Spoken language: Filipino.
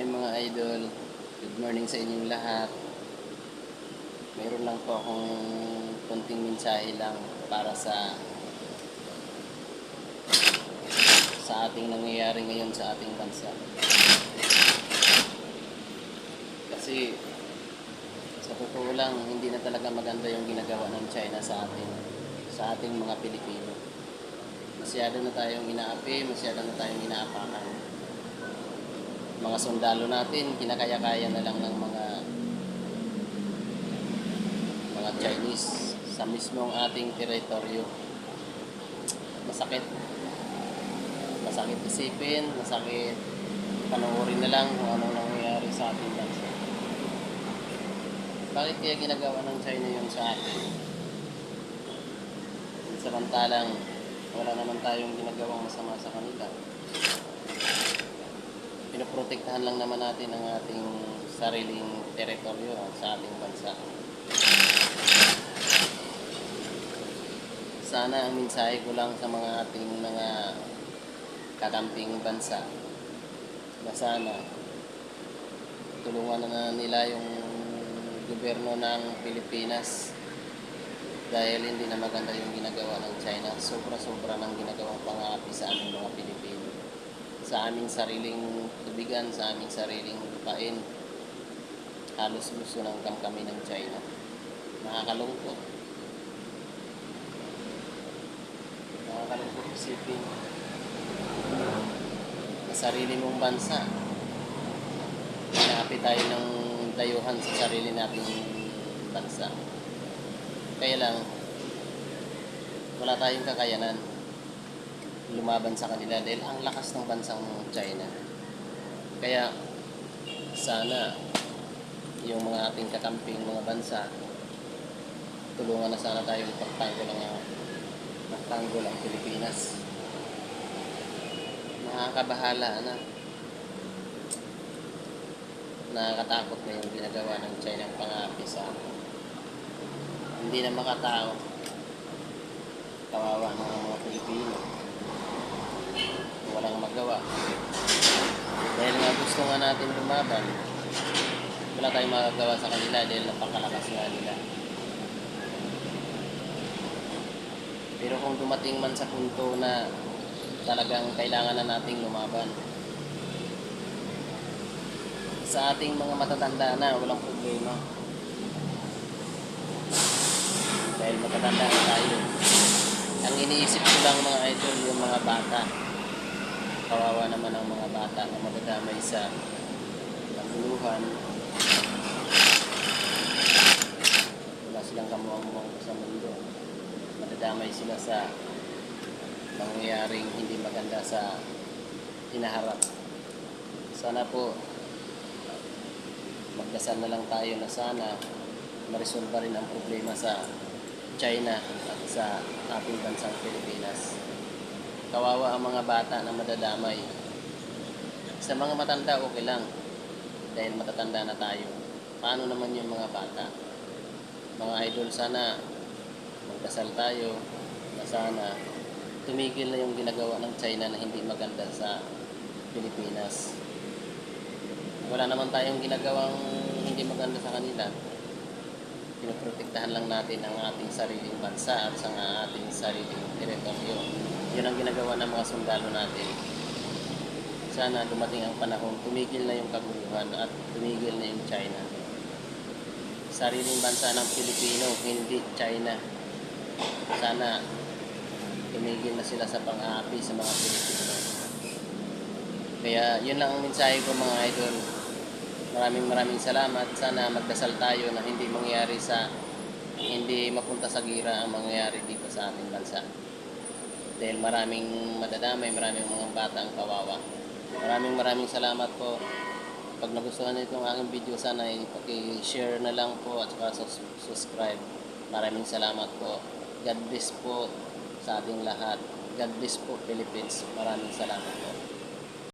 Hi mga idol, good morning sa inyong lahat. Mayroon lang po akong konting mensahe lang para sa sa ating nangyayari ngayon sa ating bansa. Kasi sa totoo lang, hindi na talaga maganda yung ginagawa ng China sa atin, sa ating mga Pilipino. Masyado na tayong inaapi, masyado na tayong inaapakan mga sundalo natin, kinakaya-kaya na lang ng mga mga Chinese sa mismong ating teritoryo. Masakit. Masakit isipin, masakit panoorin na lang kung anong nangyayari sa ating bansa. Bakit kaya ginagawa ng China yun sa atin? Samantalang wala naman tayong ginagawang masama sa kanila pinoprotektahan lang naman natin ang ating sariling teritoryo sa ating bansa. Sana ang mensahe ko lang sa mga ating mga kakamping bansa na sana tulungan na nila yung gobyerno ng Pilipinas dahil hindi na maganda yung ginagawa ng China. Sobra-sobra ng ginagawang pang-aapi sa aming mga Pilipino sa aming sariling tubigan, sa aming sariling lupain. Halos gusto ng kami ng China. Nakakalungkot. Nakakalungkot isipin na sarili mong bansa. Naapi tayo ng dayuhan sa sarili nating bansa. Kaya lang, wala tayong kakayanan lumaban sa kanila dahil ang lakas ng bansang China. Kaya sana yung mga ating kakamping mga bansa tulungan na sana tayo ipagtanggol ang magtanggol ang Pilipinas. Nakakabahala na. Nakakatakot na yung ginagawa ng China ang pangapi sa. Hindi na makatao. Kawawa ng mga Pilipino walang magawa. Dahil nga gusto nga natin lumaban, wala tayong magagawa sa kanila dahil napakalakas nga nila. Pero kung dumating man sa punto na talagang kailangan na nating lumaban, sa ating mga matatanda na, walang problema. Dahil matatanda na tayo. Ang iniisip ko lang mga idol, yung mga bata kawawa naman ang mga bata na madadamay sa naguluhan. Wala silang kamuang-muang sa mundo. Madadamay sila sa mangyayaring hindi maganda sa hinaharap. Sana po magdasal na lang tayo na sana maresolba rin ang problema sa China at sa ating bansang Pilipinas kawawa ang mga bata na madadamay. Sa mga matanda, okay lang. Dahil matatanda na tayo. Paano naman yung mga bata? Mga idol, sana magdasal tayo na sana tumigil na yung ginagawa ng China na hindi maganda sa Pilipinas. Wala naman tayong ginagawang hindi maganda sa kanila. Pinoprotektahan lang natin ang ating sariling bansa at sa ating sariling teritoryo. Yun ang ginagawa ng mga sundalo natin. Sana dumating ang panahon, tumigil na yung kaguluhan at tumigil na yung China. Sariling bansa ng Pilipino, hindi China. Sana tumigil na sila sa pang-aapi sa mga Pilipino. Kaya yun lang ang mensahe ko mga idol. Maraming maraming salamat. Sana magdasal tayo na hindi mangyari sa hindi mapunta sa gira ang mangyayari dito sa ating bansa dahil maraming madadamay, maraming mga bata ang kawawa. Maraming maraming salamat po. Pag nagustuhan niyo itong aking video, sana i-share na lang po at saka subscribe. Maraming salamat po. God bless po sa ating lahat. God bless po Philippines. Maraming salamat po.